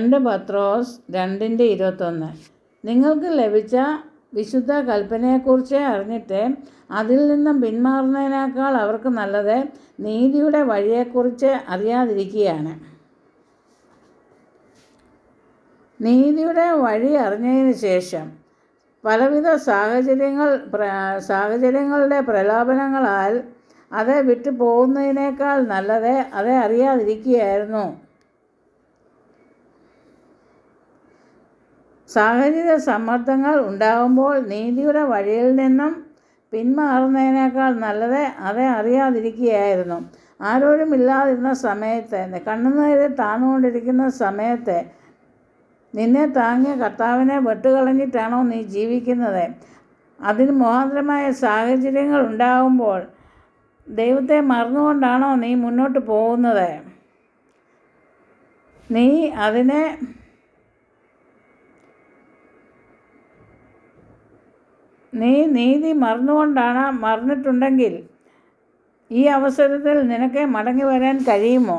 രണ്ട് പത്രോസ് രണ്ടിന്റെ ഇരുപത്തൊന്ന്. നിങ്ങൾക്ക് ലഭിച്ച വിശുദ്ധ കൽപ്പനയെക്കുറിച്ച് അറിഞ്ഞിട്ട് അതിൽ നിന്നും പിന്മാറുന്നതിനേക്കാൾ അവർക്ക് നല്ലത് നീതിയുടെ വഴിയെക്കുറിച്ച് അറിയാതിരിക്കുകയാണ്. നീതിയുടെ വഴി അറിഞ്ഞതിന് ശേഷം പലവിധ സാഹചര്യങ്ങൾ സാഹചര്യങ്ങളുടെ പ്രലോഭനങ്ങളാൽ അത് വിട്ടു പോകുന്നതിനേക്കാൾ നല്ലത് അത് അറിയാതിരിക്കുകയായിരുന്നു. സാഹചര്യ സമ്മർദ്ദങ്ങൾ ഉണ്ടാകുമ്പോൾ നീതിയുടെ വഴിയിൽ നിന്നും പിന്മാറുന്നതിനേക്കാൾ നല്ലത് അത് അറിയാതിരിക്കുകയായിരുന്നു. ആരോരുമില്ലാതിരുന്ന സമയത്ത് കണ്ണുനീര് താന്നുകൊണ്ടിരിക്കുന്ന സമയത്ത് നിന്നെ താങ്ങിയ കർത്താവിനെ വെട്ടുകളഞ്ഞിട്ടാണോ നീ ജീവിക്കുന്നത്? അതിന് മുഖാന്തരമായ സാഹചര്യങ്ങൾ ഉണ്ടാകുമ്പോൾ ദൈവത്തെ മറന്നുകൊണ്ടാണോ നീ മുന്നോട്ട് പോകുന്നത്? നീ അതിനെ നീ നീതി മറന്നുകൊണ്ടാണ് മറന്നിട്ടുണ്ടെങ്കിൽ ഈ അവസരത്തിൽ നിനക്ക് മടങ്ങി വരാൻ കഴിയുമോ?